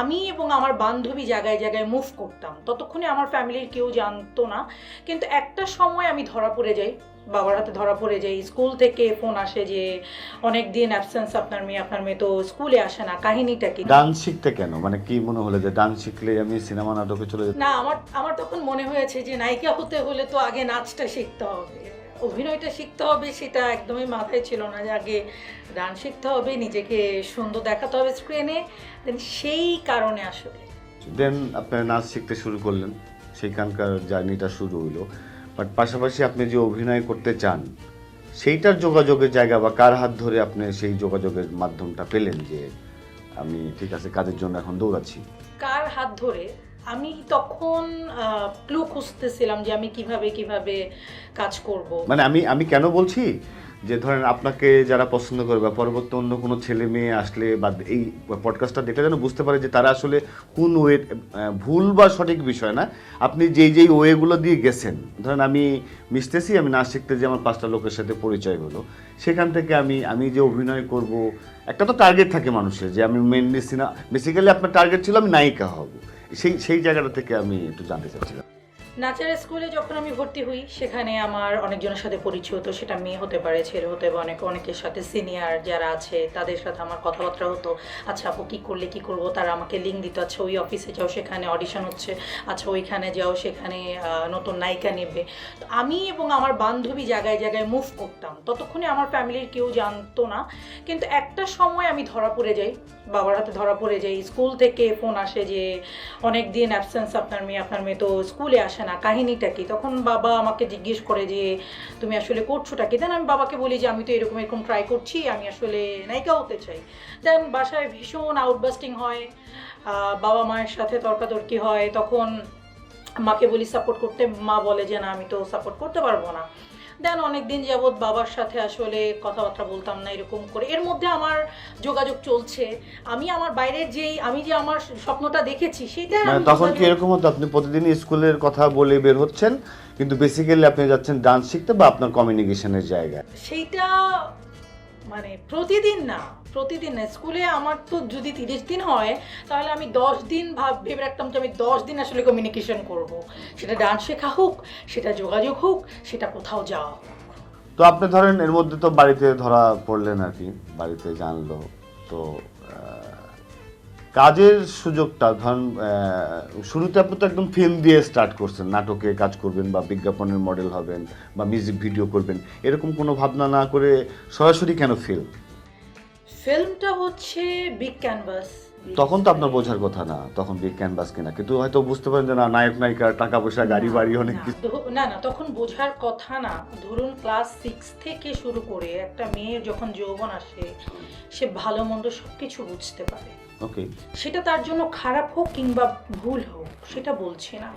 আমি এবং আমার বান্ধবী জায়গায় জায়গায় মুভ করতাম। ততক্ষণে আমার ফ্যামিলির কেউ জানতো না। কিন্তু একটা সময় আমি ধরা পড়ে যাই বাবার হাতে ধরা পড়ে যাই। স্কুল থেকে ফোন আসে যে অনেক দিন অ্যাবসেন্স আপনার মেয়ে আপনার মেয়ে তো স্কুলে আসে না। কাহিনীটা কি? ডান্স শিখতে কেন? মানে কি মনে হলো যে ডান্স শিখলে আমি সিনেমা নাটকে চলে যেতে না আমার আমার তখন মনে হয়েছে যে নায়িকা হতে হলে তো আগে নাচটা শিখতে হবে। অভিনয়টা শিখতে হবে সেটা একদমই মাথায় ছিল না যে আগে ডান্স শিখতে হবে নিজেকে সুন্দর দেখাতে হবে স্ক্রিনে দেন সেই কারণে আসলে। দেন আপনি নাচ শিখতে শুরু করলেন সেইখানকার জার্নিটা শুরু হইল। বাট পাশাপাশি আপনি যে অভিনয় করতে চান সেইটার যোগাযোগের জায়গা বা কার হাত ধরে আপনি সেই যোগাযোগের মাধ্যমটা পেলেন যে আমি ঠিক আছে কাজের জন্য এখন দৌড়াচ্ছি? কার হাত ধরে? আমি তখন ক্লু খুঁজতেছিলাম যে আমি কীভাবে কীভাবে কাজ করব। মানে আমি আমি কেন বলছি? যে ধরেন আপনাকে যারা পছন্দ করে বা পরবর্তী অন্য কোনো ছেলে মেয়ে আসলে বা এই পডকাস্টটা দেখলে যেন বুঝতে পারে যে তারা আসলে কোন ওয়ে ভুল বা সঠিক বিষয় না। আপনি যেই যেই ওয়েগুলো দিয়ে গেছেন, ধরেন আমি মিশতেছি, আমি নাচ শিখতে যে আমার পাঁচটা লোকের সাথে পরিচয় হলো, সেখান থেকে আমি আমি যে অভিনয় করব, একটা তো টার্গেট থাকে মানুষের, যে আমি মেনলি সিনা বেসিক্যালি আপনার টার্গেট ছিল আমি নায়িকা হব। সেই সেই জায়গাটা থেকে আমি একটু জানতে চাচ্ছিলাম। নাচের স্কুলে যখন আমি ভর্তি হই, সেখানে আমার অনেকজনের সাথে পরিচয় হতো। সেটা মেয়ে হতে পারে, ছেলে হতে পারে, অনেক, অনেকের সাথে সিনিয়র যারা আছে, তাদের সাথে আমার কথাবার্তা হতো। আচ্ছা আপু কী করলে, কী করব? তারা আমাকে লিঙ্ক দিত আচ্ছা ওই অফিসে যাও, সেখানে অডিশন হচ্ছে। আচ্ছা ওইখানে যাও, সেখানে নতুন নায়িকা নেবে। তো আমি এবং আমার বান্ধবী জায়গায় জায়গায় মুভ করতাম। ততক্ষণে আমার ফ্যামিলির কেউ জানতো না। কিন্তু একটা সময় আমি ধরা পড়ে যাই, বাবার হাতে ধরা পড়ে যাই। স্কুল থেকে ফোন আসে যে অনেক দিন অ্যাবসেন্স আপনার মেয়ে আপনার মেয়ে তো স্কুলে আসে না, কাহিনীটা কি? তখন বাবা আমাকে জিজ্ঞেস করে যে, তুমি আসলে করছোটা কি? দেন আমি বাবাকে বলি যে, আমি তো এরকম এরকম ট্রাই করছি, আমি আসলে নায়িকা হতে চাই। দেন বাসায় ভীষণ আউটবাস্টিং হয়। বাবা মায়ের সাথে তর্কাতর্কি হয়। তখন মাকে বলি সাপোর্ট করতে। মা বলে যে, না, আমি তো সাপোর্ট করতে পারব না। দেন অনেকদিন যাবৎ বাবার সাথে আসলে কথাবার্তা বলতাম না এরকম করে। এর মধ্যে আমার যোগাযোগ চলছে। আমি আমার বাইরের যেই আমি যে আমার স্বপ্নটা দেখেছি সেটা মানে তখন কি এরকম হতো? আপনি প্রতিদিন স্কুলের কথা বলে বের হচ্ছেন কিন্তু বেসিক্যালি আপনি যাচ্ছেন ডান্স শিখতে বা আপনার কমিউনিকেশনের জায়গায়? সেইটা মানে প্রতিদিন না প্রতিদিন না। স্কুলে আমার তো যদি তিরিশ দিন হয়, তাহলে আমি দশ দিন ভাব, ভেবে রাখতাম যে আমি দশ দিন আসলে কমিউনিকেশন করব। সেটা ডান্স শেখা হোক, সেটা যোগাযোগ হোক, সেটা কোথাও যাওয়া হোক। তো আপনি ধরেন এর মধ্যে তো বাড়িতে ধরা পড়লেন আর কি, বাড়িতে জানলো। তো কাজের সুযোগটা, ধরেন শুরুতে আপনি তো একদম ফিল্ম দিয়ে স্টার্ট করছেন, নাটকে কাজ করবেন বা বিজ্ঞাপনের মডেল হবেন বা মিউজিক ভিডিও করবেন, এরকম কোনো ভাবনা না করে সরাসরি কেন ফিল্ম ফিল্মটা হচ্ছে বিগ ক্যানভাস তখন তো আপনার বোঝার কথা না তখন বিগ ক্যানভাস কিনা। কিন্তু হয়তো বুঝতে পারেন যে না নায়ক নায়িকার টাকা পয়সা গাড়ি বাড়ি অনেক কিছু। না না তখন বোঝার কথা না। ধরুন ক্লাস সিক্স থেকে শুরু করে একটা মেয়ের যখন যৌবন আসে সে ভালো মন্দ সব কিছু বুঝতে পারে। ওকে সেটা তার জন্য খারাপ হোক কিংবা ভুল হোক সেটা বলছি না।